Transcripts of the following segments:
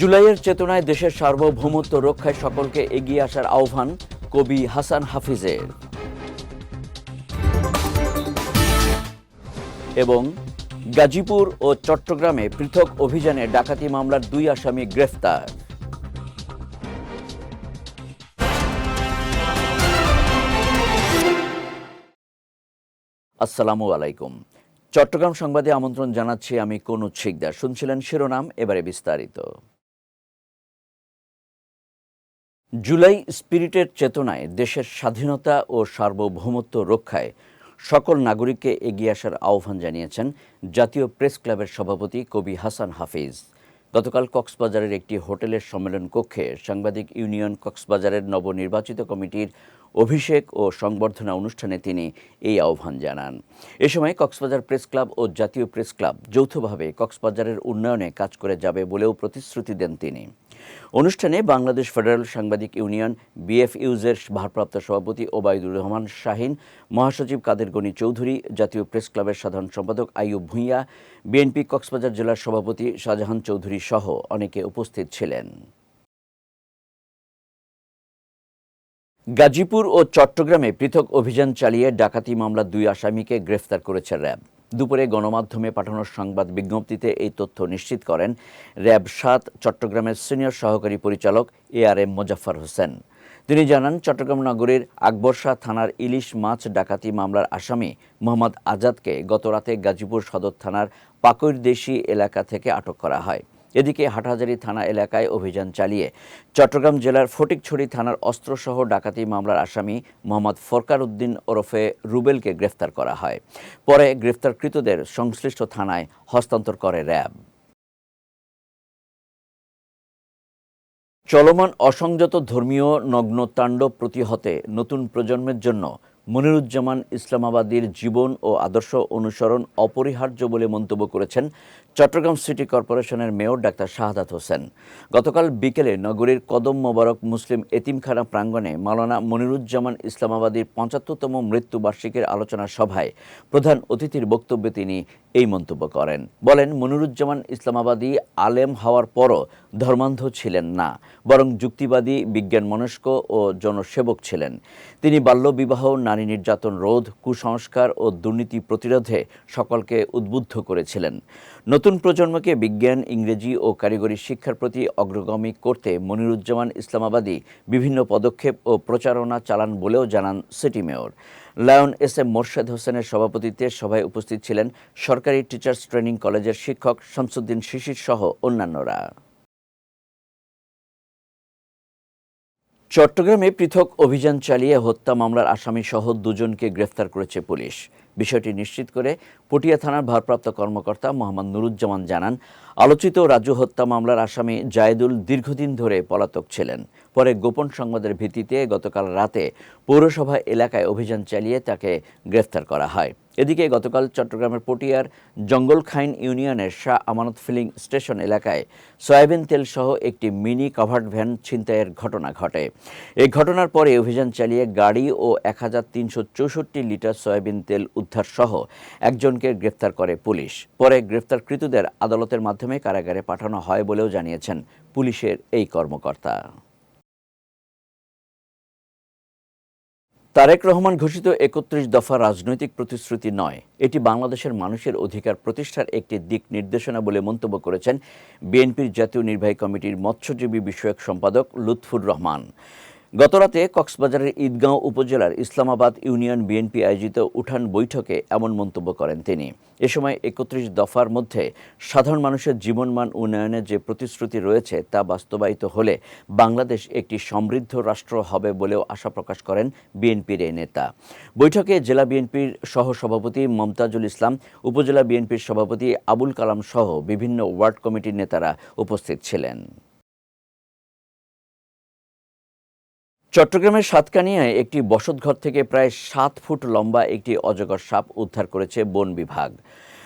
জুলাইয়ের চেতনায় দেশের সার্বভৌমত্ব রক্ষায় সকলকে এগিয়ে আসার আহ্বান কবি হাসান হাফিজের। এবং গাজীপুর ও চট্টগ্রামে পৃথক অভিযানে ডাকাতি মামলার দুই আসামি গ্রেফতার। আসসালামু আলাইকুম। চট্টগ্রাম সংবাদে আমন্ত্রণ জানাচ্ছি আমি কনুজ শিকদার। শুনছিলেন শিরোনাম, এবারে বিস্তারিত। জুলাই স্পিরিটের চেতনায় দেশের স্বাধীনতা ও সার্বভৌমত্ব রক্ষায় সকল নাগরিককে এগিয়ে আসার আহ্বান জানিয়েছেন জাতীয় প্রেস ক্লাবের সভাপতি কবি হাসান হাফিজ। গতকাল কক্সবাজারের একটি হোটেলের সম্মেলন কক্ষে সাংবাদিক ইউনিয়ন কক্সবাজারের নবনির্বাচিত কমিটির অভিষেক ও সংবর্ধনা অনুষ্ঠানে তিনি এই আহ্বান জানান। এ সময় কক্সবাজার প্রেস ক্লাব ও জাতীয় প্রেস ক্লাব যৌথভাবে কক্সবাজারের উন্নয়নে কাজ করে যাবে বলেও প্রতিশ্রুতি দেন তিনি। অনুষ্ঠানে বাংলাদেশ ফেডারেল সাংবাদিক ইউনিয়ন বিএফইউজের ভারপ্রাপ্ত সভাপতি ওবায়দুর রহমান, শাহিন, মহাসচিব কাদের গনি চৌধুরী, জাতীয় প্রেস ক্লাবের সাধারণ সম্পাদক আইয়ুব ভূঁইয়া, বিএনপি কক্সবাজার জেলার সভাপতি শাহজাহান চৌধুরী সহ অনেকে উপস্থিত ছিলেন। গাজীপুর ও চট্টগ্রামে পৃথক অভিযান চালিয়ে ডাকাতি মামলার দুই আসামিকে গ্রেফতার করেছে র্যাব। দুপুরে গণমাধ্যমে পাঠানো সংবাদ বিজ্ঞপ্তিতে এই তথ্য নিশ্চিত করেন র্যাব সাত চট্টগ্রামের সিনিয়র সহকারী পরিচালক এ আর এম মোজাফার হোসেন। তিনি জানান, চট্টগ্রাম নগরীর আকবরশাহ থানার ইলিশ মাছ ডাকাতি মামলার আসামি মোহাম্মদ আজাদকে গতরাতে গাজীপুর সদর থানার পাকৈরদেশি এলাকা থেকে আটক করা হয়। এদিকে হাটহাজারী থানা এলাকায় অভিযান চালিয়ে চট্টগ্রাম জেলার ফটিকছড়ি থানার অস্ত্রসহ ডাকাতি মামলার আসামি মোহাম্মদ ফরকার উদ্দিন ওরফে রুবেলকে গ্রেফতার করা হয়। পরে গ্রেফতারকৃতদের সংশ্লিষ্ট থানায় হস্তান্তর করে র্যাব। চলমান অসংযত ধর্মীয় নগ্ন তাণ্ডব প্রতিহতে নতুন প্রজন্মের জন্য মনিরুজ্জামান ইসলামাবাদীর জীবন ও আদর্শ অনুসরণ অপরিহার্য বলে মন্তব্য করেছেন চট্টগ্রাম সিটি কর্পোরেশনের মেয়র ডাক্তার শাহাদাত হোসেন। গতকাল বিকেলে নগরীর কদম মোবারক মুসলিম এতিমখানা প্রাঙ্গণে মাওলানা মনিরুজ্জামান ইসলামাবাদীর পঁচাত্তরতম মৃত্যুবার্ষিকীর আলোচনা সভায় প্রধান অতিথির বক্তব্যে তিনি এই মন্তব্য করেন। বলেন, মনিরুজ্জামান ইসলামাবাদী আলেম হওয়ার পরও ধর্মান্ধ ছিলেন না, বরং যুক্তিবাদী বিজ্ঞান মনস্ক ও জনসেবক ছিলেন। তিনি বাল্যবিবাহ, নারী নির্যাতন রোধ, কুসংস্কার ও দুর্নীতি প্রতিরোধে সকলকে উদ্বুদ্ধ করেছিলেন। নতুন প্রজন্মকে বিজ্ঞান, ইংরেজি ও কারিগরি শিক্ষার প্রতি অগ্রগামী করতে মনিরুজ্জামান ইসলামাবাদী বিভিন্ন পদক্ষেপ ও প্রচারণা চালান বলেও জানান city mayor. Lion S M Morshed হোসেনের সভাপতিত্বে সভায় উপস্থিত ছিলেন সরকারি টিচার্স ট্রেনিং কলেজের শিক্ষক শামসুদ্দিন শিশির সহ অন্যান্যরা। চট্টগ্রামে পৃথক অভিযান চালিয়ে হত্যা মামলার আসামি সহ দুজনকে গ্রেফতার করেছে পুলিশ। বিষয়টি নিশ্চিত করে পটিয়া থানার ভারপ্রাপ্ত কর্মকর্তা মোহাম্মদ নুরুজ্জামান জানান, আলোচিত রাজু হত্যা মামলার আসামি জায়েদুল দীর্ঘদিন ধরে পলাতক ছিলেন। পরে গোপন সংবাদের ভিত্তিতে গতকাল রাতে পৌরসভা এলাকায় অভিযান চালিয়ে তাকে গ্রেফতার করা হয়। এদিকে গতকাল চট্টগ্রামের পটিয়ার জঙ্গলখাইন ইউনিয়নের শাহ আমানত ফিলিং স্টেশন এলাকায় সয়াবিন তেল সহ একটি মিনি কাভার্ড ভ্যান ছিনতাইয়ের ঘটনা ঘটে। এই ঘটনার পরে অভিযান চালিয়ে গাড়ি ও এক হাজার তিনশো চৌষট্টি লিটার সয়াবিন তেল উদ্ধার সহ একজনকে গ্রেফতার করে পুলিশ। পরে গ্রেফতারকৃতদের আদালতের মাধ্যমে কারাগারে পাঠানো হয় বলেও জানিয়েছেন পুলিশের এই কর্মকর্তা। তারেক রহমান ঘোষিত একত্রিশ দফা রাজনৈতিক প্রতিশ্রুতি নয়। এটি বাংলাদেশের মানুষের অধিকার প্রতিষ্ঠার একটি দিক নির্দেশনা বলে মন্তব্য করেছেন বিএনপির জাতীয় নির্বাহী কমিটির মৎস্যজীবী বিষয়ক সম্পাদক লুৎফুর রহমান। গতরাতে কক্সবাজারের ঈদগাঁও উপজেলার ইসলামাবাদ ইউনিয়ন বিএনপি আয়োজিত উঠান বৈঠকে এমন মন্তব্য করেন তিনি। এ সময় একত্রিশ দফার মধ্যে সাধারণ মানুষের জীবনমান উন্নয়নের যে প্রতিশ্রুতি রয়েছে তা বাস্তবায়িত হলে বাংলাদেশ একটি সমৃদ্ধ রাষ্ট্র হবে বলেও আশা প্রকাশ করেন বিএনপির এই নেতা। বৈঠকে জেলা বিএনপির সহ সভাপতি মমতাজুল ইসলাম, উপজেলা বিএনপির সভাপতি আবুল কালাম সহ বিভিন্ন ওয়ার্ড কমিটির নেতারা উপস্থিত ছিলেন। চট্টগ্রামের সাতকানিয়ায় একটি বসতঘর থেকে প্রায় সাত ফুট লম্বা একটি অজগর সাপ উদ্ধার করেছে বন বিভাগ।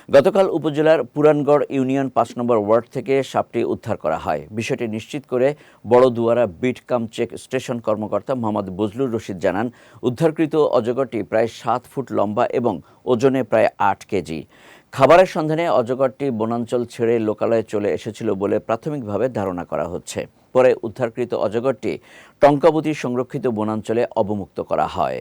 গতকাল উপজেলার পুরানগড় ইউনিয়ন পাঁচ নম্বর ওয়ার্ড থেকে সাপটি উদ্ধার করা হয়। বিষয়টি নিশ্চিত করে Baraduara beat cum check station কর্মকর্তা মোহাম্মদ বজলুর রশিদ জানান, উদ্ধারকৃত অজগরটি প্রায় সাত ফুট লম্বা এবং ওজনে প্রায় আট কেজি। খাবারের সন্ধানে অজগরটি বনাঞ্চল ছেড়ে লোকালয়ে চলে এসেছিল বলে প্রাথমিকভাবে ধারণা করা হচ্ছে। পরে উদ্ধারকৃত অজগরটি টঙ্কাবতী সংরক্ষিত বনাঞ্চলে অবমুক্ত করা হয়।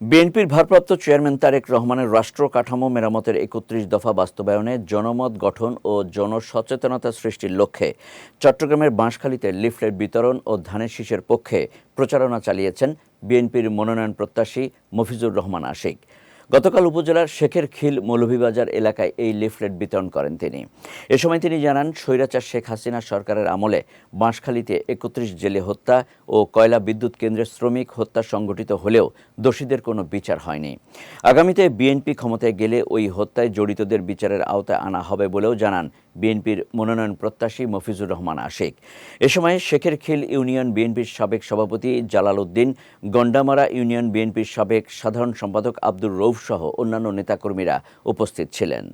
বিএনপির ভারপ্রাপ্ত চেয়ারম্যান তারেক রহমানের রাষ্ট্র কাঠামো মেরামতের একত্রিশ দফা বাস্তবায়নে জনমত গঠন ও জনসচেতনতা সৃষ্টির লক্ষ্যে চট্টগ্রামের বাঁশখালীতে লিফলেট বিতরণ ও ধানের শীষের পক্ষে প্রচারণা চালিয়েছেন বিএনপির মনোনয়ন প্রত্যাশী মফিজুর রহমান আশিক। গতকাল উপজেলার শেখের খিল মৌলভীবাজার এলাকায় এই লিফলেট বিতরণ করেন তিনি। এ সময় তিনি জানান, স্বৈরাচার শেখ হাসিনা সরকারের আমলে বাঁশখালীতে একত্রিশ জেলে হত্যা ও কয়লা বিদ্যুৎ কেন্দ্রের শ্রমিক হত্যা সংগঠিত হলেও দোষীদের কোনো বিচার হয়নি। আগামীতে বিএনপি ক্ষমতায় গেলে ওই হত্যায় জড়িতদের বিচারের আওতায় আনা হবে বলেও জানান বিএনপির মনোনয়ন প্রত্যাশী মফিজুর রহমান আশেক। এ সময় শেখের খিল ইউনিয়ন বিএনপির সাবেক সভাপতি জালাল উদ্দিন, গন্ডামারা ইউনিয়ন বিএনপির সাবেক সাধারণ সম্পাদক আব্দুর রৌফ সহ অন্যান্য নেতাকর্মীরা উপস্থিত ছিলেন।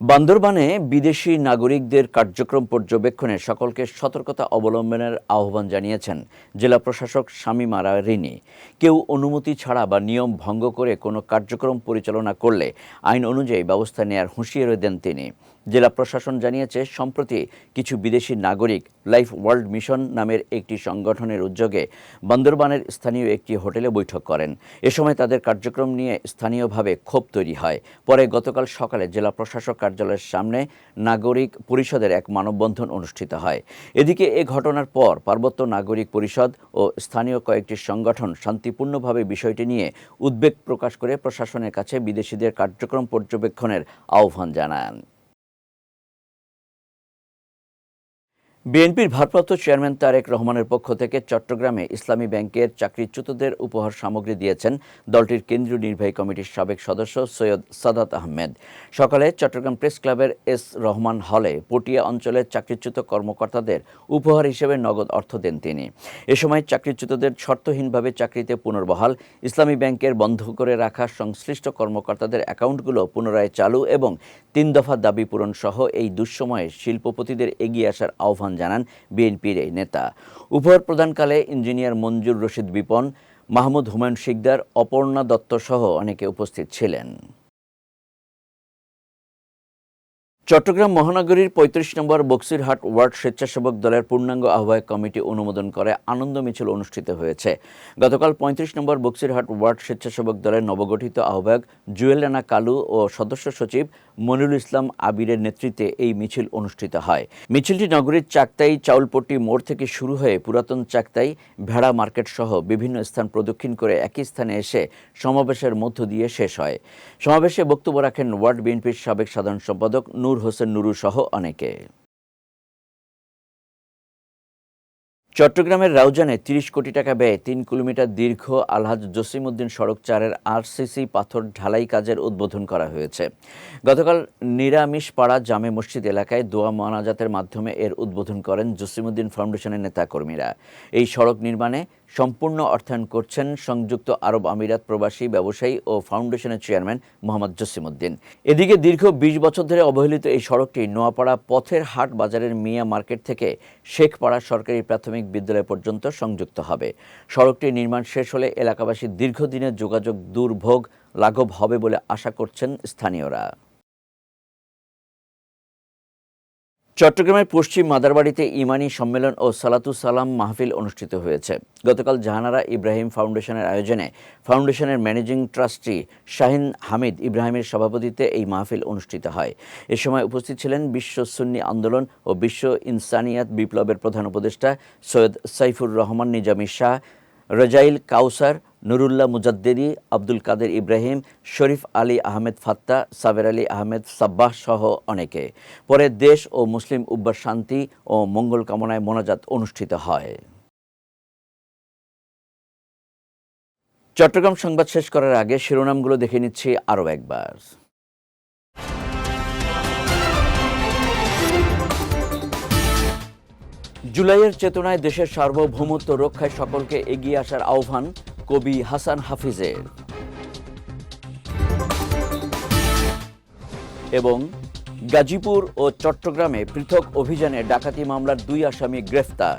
বান্দরবানে বিদেশি নাগরিকদের কার্যক্রম পর্যবেক্ষণে সকলকে সতর্কতা অবলম্বনের আহ্বান জানিয়েছেন জেলা প্রশাসক শামীমারা রিনি। কেউ অনুমতি ছাড়া বা নিয়ম ভঙ্গ করে কোনো কার্যক্রম পরিচালনা করলে আইন অনুযায়ী ব্যবস্থা নেয়ার হুঁশিয়ারি দেন তিনি। জেলা প্রশাসন জানিয়েছে, সম্প্রতি কিছু বিদেশি নাগরিক লাইফ ওয়ার্ল্ড মিশন নামের একটি সংগঠনের উদ্যোগে বান্দরবানের স্থানীয় একটি হোটেলে বৈঠক করেন। এ সময় তাদের কার্যক্রম নিয়ে স্থানীয়ভাবে ক্ষোভ তৈরি হয়। পরে গতকাল সকালে জেলা প্রশাসক কার্যালয়ের সামনে নাগরিক পরিষদের এক মানববন্ধন অনুষ্ঠিত হয়। এদিকে এ ঘটনার পর পার্বত্য নাগরিক পরিষদ ও স্থানীয় কয়েকটি সংগঠন শান্তিপূর্ণভাবে বিষয়টি নিয়ে উদ্বেগ প্রকাশ করে প্রশাসনের কাছে বিদেশিদের কার্যক্রম পর্যবেক্ষণের আহ্বান জানান। বিএনপির ভারপ্রাপ্ত চেয়ারম্যান তারেক রহমানের পক্ষ থেকে চট্টগ্রামে ইসলামী ব্যাংকের চাকরিচ্যুতদের উপহার সামগ্রী দিয়েছেন দলটির কেন্দ্রীয় নির্বাহী কমিটির সাবেক সদস্য সৈয়দ সাদাত আহমেদ। সকালে চট্টগ্রাম প্রেস ক্লাবের এস রহমান হলে পটিয়া অঞ্চলের চাকরিচ্যুত কর্মকর্তাদের উপহার হিসেবে নগদ অর্থ দেন তিনি। এ সময় চাকরিচ্যুতদের শর্তহীনভাবে চাকরিতে পুনর্বহাল, ইসলামী ব্যাংকের বন্ধ করে রাখা সংশ্লিষ্ট কর্মকর্তাদের অ্যাকাউন্টগুলো পুনরায় চালু এবং তিন দফা দাবি পূরণ সহ এই দুঃসময়ে শিল্পপতিদের এগিয়ে আসার আহ্বান জানান বিএনপির এই নেতা। উপহার প্রদানকালে ইঞ্জিনিয়ার মঞ্জুর রশিদ বিপন, মাহমুদ হুমায়ুন শিকদার, অপর্ণা দত্ত সহ অনেকে উপস্থিত ছিলেন। চট্টগ্রাম মহানগরীর পঁয়ত্রিশ নম্বর বক্সিরহাট ওয়ার্ড স্বেচ্ছাসেবক দলের পূর্ণাঙ্গ আহ্বায়ক কমিটি অনুমোদন করে আনন্দ মিছিল অনুষ্ঠিত হয়েছে। গতকাল পঁয়ত্রিশ নম্বর বক্সিরহাট ওয়ার্ড স্বেচ্ছাসেবক দলের নবগঠিত আহ্বায়ক জুয়েল রানা কালু ও সদস্য সচিব মনিরুল ইসলাম আবিরের নেতৃত্বে এই মিছিল অনুষ্ঠিত হয়। মিছিলটি নগরীর চাকতাই চাউলপট্টি মোড় থেকে শুরু হয়ে পুরাতন চাকতাই, ভেড়া মার্কেট সহ বিভিন্ন স্থান প্রদক্ষিণ করে একই স্থানে এসে সমাবেশের মধ্য দিয়ে শেষ হয়। সমাবেশে বক্তব্য রাখেন ওয়ার্ড বিএনপির সাবেক সাধারণ সম্পাদক নূর হোসেন নুরু সহ অনেকে। চট্টগ্রামের রাউজানে তিরিশ কোটি টাকা ব্যয়ে তিন কিলোমিটার দীর্ঘ আলহাজ জসিমউদ্দিন সড়ক চারের আরসিসি পাথর ঢালাই কাজের উদ্বোধন করা হয়েছে। গতকাল নিরামিষপাড়া জামে মসজিদ এলাকায় দোয়া মোনাজাতের মাধ্যমে এর উদ্বোধন করেন জসিমউদ্দিন ফাউন্ডেশনের নেতাকর্মীরা। এই সড়ক নির্মাণে সম্পূর্ণ অর্থায়ন করছেন সংযুক্ত আরব আমিরাত প্রবাসী, ব্যবসায়ী ও ফাউন্ডেশনের চেয়ারম্যান মোহাম্মদ জসিমউদ্দিন। এদিকে দীর্ঘ বিশ বছর ধরে অবহেলিত এই সড়কটি নোয়াপাড়া পথের হাট বাজারের মিয়া মার্কেট থেকে শেখপাড়া সরকারি প্রাথমিক বিদ্যালয় পর্যন্ত সংযুক্ত হবে। সড়কটি নির্মাণ শেষ হলে এলাকাবাসীর দীর্ঘদিনের যোগাযোগ দুর্ভোগ লাঘব হবে বলে আশা করছেন স্থানীয়রা। চট্টগ্রামের পশ্চিম মাদারবাড়িতে ইমানি সম্মেলন ও সালাতু সালাম মাহফিল অনুষ্ঠিত হয়েছে। গতকাল জাহানারা ইব্রাহিম ফাউন্ডেশনের আয়োজনে ফাউন্ডেশনের ম্যানেজিং ট্রাস্টি শাহিন হামিদ ইব্রাহিমের সভাপতিত্বে এই মাহফিল অনুষ্ঠিত হয়। এ সময় উপস্থিত ছিলেন বিশ্ব সুন্নি আন্দোলন ও বিশ্ব ইনসানিয়াত বিপ্লবের প্রধান উপদেষ্টা সৈয়দ সাইফুর রহমান নিজামী শাহ রেজাইল কাউসার, নুরুল্লাহ মুজাদ্দেদি, আব্দুল কাদের ইব্রাহিম, শরীফ আলী আহমেদ ফাত্তা, সাবের আলী আহমেদ সাব্বাহ সহ অনেকে। পরে দেশ ও মুসলিম উব্বার শান্তি ও মঙ্গল কামনায় মোনাজাত অনুষ্ঠিত হয়। চট্টগ্রাম সংবাদ শেষ করার আগে শিরোনামগুলো দেখে নিচ্ছি আরও একবার। জুলাইয়ের চেতনায় দেশের সার্বভৌমত্ব রক্ষায় সকলকে এগিয়ে আসার আহ্বান কবি হাসান হাফিজের। এবং গাজীপুর ও চট্টগ্রামে পৃথক অভিযানে ডাকাতি মামলার দুই আসামি গ্রেফতার।